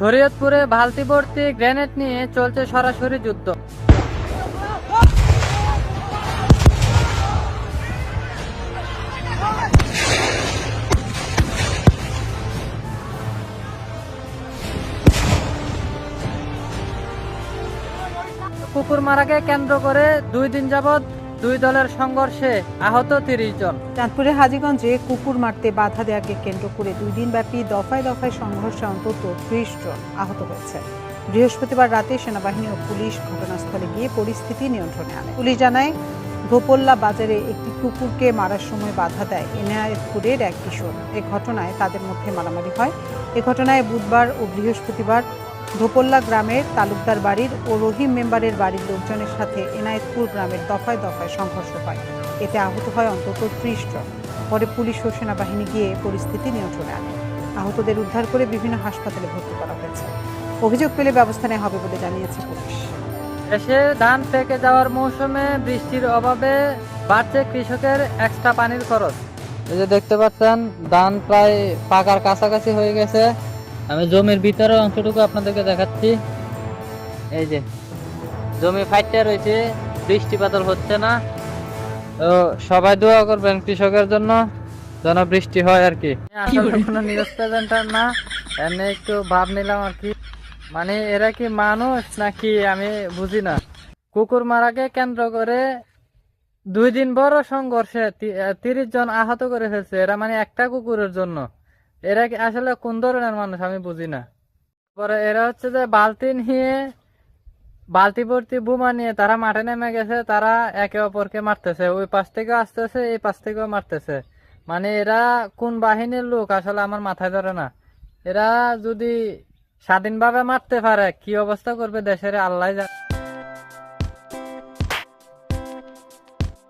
শরীয়তপুরে ভালতি ভর্তি গ্রেনেড নিয়ে চলছে সরাসরি যুদ্ধ। কুকুর মারাকে কেন্দ্র করে দুই দিন যাবৎ দুই দলের সংঘর্ষে আহত তিরিশ জন। চাঁদপুরের হাজীগঞ্জে কুকুর মারতে বাধা দেওয়াকে কেন্দ্র করে দুই দিনব্যাপী দফায় দফায় সংঘর্ষে অন্তত ত্রিশ জন আহত হয়েছে। বৃহস্পতিবার রাতে সেনাবাহিনী ও পুলিশ ঘটনাস্থলে গিয়ে পরিস্থিতি নিয়ন্ত্রণে আনে। পুলিশ জানায় ধোপল্লা বাজারে একটি কুকুরকে মারার সময় বাধা দেয় এনায়েতপুরের এক কিশোর। এ ঘটনায় তাদের মধ্যে মারামারি হয়। এ ঘটনায় বুধবার ও বৃহস্পতিবার ধোপল্লা গ্রামের তালুকদার বাড়ির ও রহিম মেম্বারের বাড়ির লোকজনের সাথে এনায়েতপুর গ্রামের দফায় দফায় সংঘর্ষ হয়। এতে আহত হয় অন্তত ত্রিশ জন। পরে পুলিশ ও সেনাবাহিনী গিয়ে পরিস্থিতি নিয়ন্ত্রণে আনে। আহতদের উদ্ধার করে বিভিন্ন হাসপাতালে ভর্তি করা হয়েছে। অভিযোগ পেলে ব্যবস্থা নেওয়া হবে বলে জানিয়েছে পুলিশ। দেশে ধান পেকে যাওয়ার মৌসুমে বৃষ্টির অভাবে বাড়ছে কৃষকের এক্সট্রা পানির খরচ। এই যে দেখতে পাচ্ছেন ধান প্রায় পাকার কাছাকাছি হয়ে গেছে। আমি জমির ভিতরে অংশটুকু আপনাদেরকে দেখাচ্ছি। এই যে, জমি ফাইটটা রয়েছে বৃষ্টিপাতল হচ্ছে না। তো সবাই দোয়া করবেন কৃষকের জন্য, যেন বৃষ্টি হয় আর কি। না। একটু ভাব নিলাম আর কি। মানে এরা কি মানুষ নাকি আমি বুঝি না। কুকুর মারাকে কেন্দ্র করে দুই দিন বড় সংঘর্ষে তিরিশ জন আহত করে ফেলছে। এরা মানে একটা কুকুরের জন্য। এরা আসলে কোন ধরনের মানুষ আমি বুঝি না। পরে এরা হচ্ছে যে বালতি নিয়ে, বালতি ভর্তি বোমা নিয়ে তারা মাঠে নেমে গেছে, তারা একে অপরকে মারতেছে। ওই পাশ থেকে আসতেছে, এই পাশ থেকেও মারতেছে। মানে এরা কোন বাহিনীর লোক আসলে আমার মাথায় ধরে না। এরা যদি স্বাধীনভাবে মারতে পারে, কি অবস্থা করবে দেশের আল্লাহ জানে।